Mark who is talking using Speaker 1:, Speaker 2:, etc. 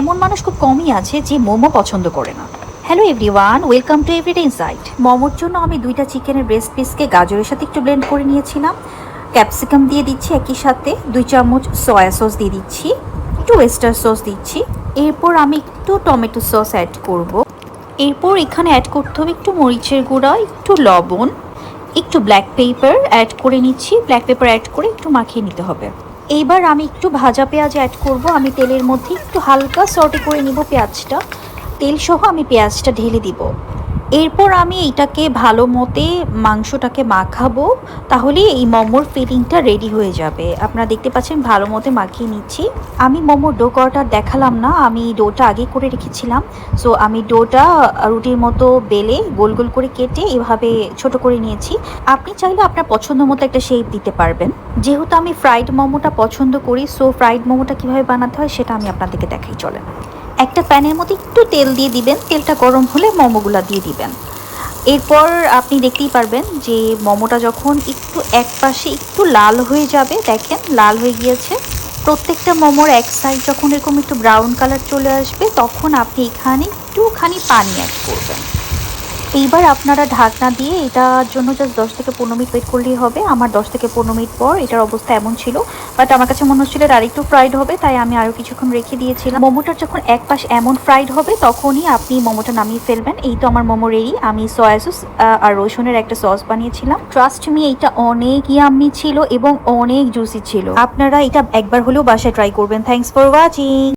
Speaker 1: এমন মানুষ খুব কমই আছে যে মোমো পছন্দ করে না। Hello everyone welcome to everyday insight মোমোর জন্য আমি দুইটা চিকেনের ব্রেস্ট পিসকে গাজরের সাথে একটু ব্লেন্ড করে নিয়েছিলাম। ক্যাপসিকাম দিয়ে দিচ্ছি একই সাথে, দুই চামচ সয়া সস দিয়ে দিচ্ছি, একটু ওয়েস্টার সস দিচ্ছি। এরপর আমি একটু টমেটো সস অ্যাড করব। এরপর এখানে অ্যাড করতে হবে একটু মরিচের গুঁড়া, একটু লবণ, একটু ব্ল্যাক পেপার অ্যাড করে নিচ্ছি। ব্ল্যাক পেপার অ্যাড করে একটু মাখিয়ে নিতে হবে। এইবার আমি একটু ভাজা পেঁয়াজ অ্যাড করব। আমি তেলের মধ্যে একটু হালকা সটে করে নিব পেঁয়াজটা। তেলসহ আমি পেঁয়াজটা ঢেলে দিব। এরপর আমি এইটাকে ভালো মতে মাংসটাকে মাখাবো, তাহলে এই মোমোর ফিলিংটা রেডি হয়ে যাবে। আপনারা দেখতে পাচ্ছেন ভালো মতে মাখিয়ে নিচ্ছি। আমি মোমোর ডো করাটা দেখালাম না, আমি ডোটা আগে করে রেখেছিলাম। সো আমি ডোটা রুটির মতো বেলে গোল গোল করে কেটে এভাবে ছোট করে নিয়েছি। আপনি চাইলে আপনার পছন্দ মতো একটা শেপ দিতে পারবেন। যেহেতু আমি ফ্রাইড মোমোটা পছন্দ করি সো ফ্রাইড মোমোটা কীভাবে বানাতে হয় সেটা আমি আপনাদেরকে দেখাই, চলেন। একটা প্যানের মধ্যে একটু তেল দিয়ে দিবেন। তেলটা গরম হলে মোমোগুলো দিয়ে দিবেন। এরপর আপনি দেখতেই পারবেন যে মোমোটা যখন একটু এক পাশে একটু লাল হয়ে যাবে, দেখেন লাল হয়ে গিয়েছে। প্রত্যেকটা মোমোর এক সাইড যখন এরকম একটু ব্রাউন কালার চলে আসবে, তখন আপনি এখানে একটুখানি পানি অ্যাড করবেন। এইবার আপনারা ঢাকনা দিয়ে এটার জন্য জাস্ট দশ থেকে পনেরো মিনিট ওয়েট করলেই হবে। আমার দশ থেকে পনেরো মিনিট পর এটার অবস্থা এমন ছিল। বাট আমার কাছে মনে হচ্ছিল এটা আরেকটু ফ্রাইড হবে, তাই আমি আরও কিছুক্ষণ রেখে দিয়েছিলাম। মোমোটার যখন এক পাশ এমন ফ্রাইড হবে, তখনই আপনি মোমোটা নামিয়ে ফেলবেন। এই তো আমার মোমো রেডি আমি সয়া সস আর রসুনের একটা সস বানিয়েছিলাম। ট্রাস্ট মি এইটা অনেক ইয়াম্মি ছিল এবং অনেক জুসি ছিল। আপনারা এটা একবার হলেও বাসায় ট্রাই করবেন। Thanks for watching